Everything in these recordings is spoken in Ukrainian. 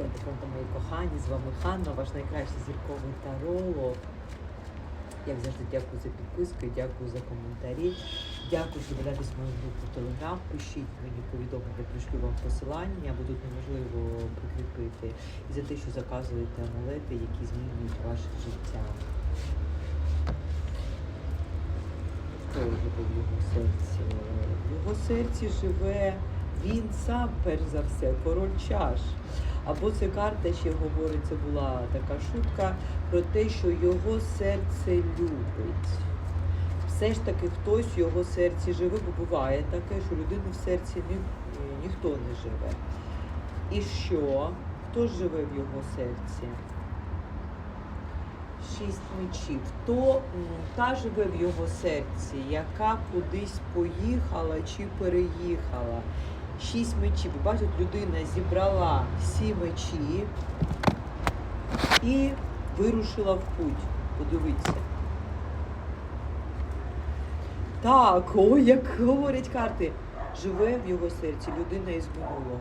Дякую, мої кохані, з вами Ханна, ваш найкращий зірковий таролог. Як завжди, дякую за підписку, дякую за коментарі. Дякую, що дивитесь мою групу Телеграм. Пишіть мені повідомлення, пришлю вам посилання, бо тут неможливо прикріпити. І за те, що заказуєте амулети, які змінюють ваше життя. Хто живе в його серці? В його серці живе він сам, перш за все, король чаш. Або це карта ще говорить, це була така шутка про те, що його серце любить. Все ж таки хтось в його серці живе, бо буває таке, що людину в серці ні, ніхто не живе. І що? Хто живе в його серці? Шість мечів. То та живе в його серці, яка кудись поїхала чи переїхала. Шість мечів. Ви Бачите, людина зібрала всі мечі і вирушила в путь. Подивіться. Так, ой, як говорять карти. Живе в його серці людина із минулого.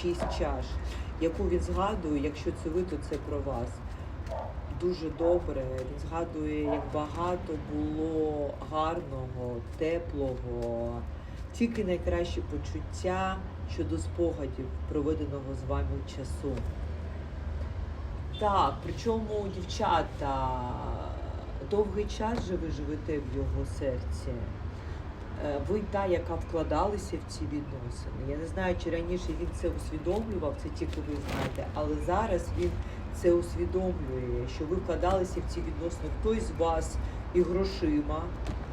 Шість чаш, яку він згадує, якщо це ви, то це про вас. Дуже добре. Він згадує, як багато було гарного, теплого, тільки найкращі почуття щодо спогадів проведеного з вами часу. Так, причому дівчата, довгий час же ви живете в його серці. Е, Ви та, яка вкладалася в ці відносини. Я не знаю, чи раніше він це усвідомлював, це тільки ви знаєте, але зараз він це усвідомлює, що ви вкладалися в ці відносини. Хтось з вас і грошима,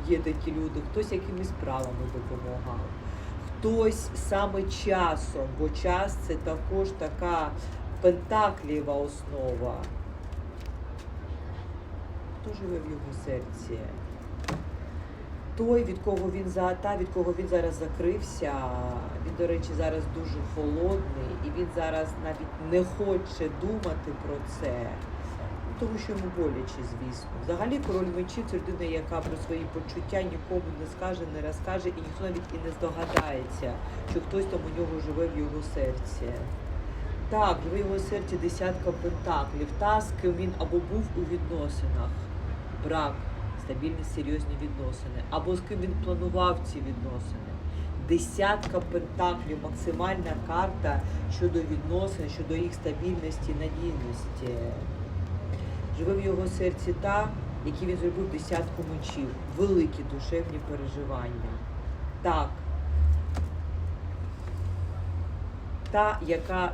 є такі люди, хтось якимись справами допомагав, хтось саме часом, бо час це також така пентаклієва основа. Хто живе в його серці? Той, від кого він за та, від кого він зараз закрився, він, до речі, зараз дуже холодний, і він зараз навіть не хоче думати про це, тому що йому боляче, звісно. Взагалі, король мечів це людина, яка про свої почуття нікому не скаже, не розкаже, і ніхто навіть і не здогадається, що хтось там у нього живе в його серці. Так, в його серці десятка пентаклів. Та, з ким він або був у відносинах, брак, стабільні серйозні відносини, або з ким він планував ці відносини. Десятка пентаклів, максимальна карта щодо відносин, щодо їх стабільності, надійності. Живе в його серці та, які він зробив десятку мечів, великі душевні переживання. Так. Та, яка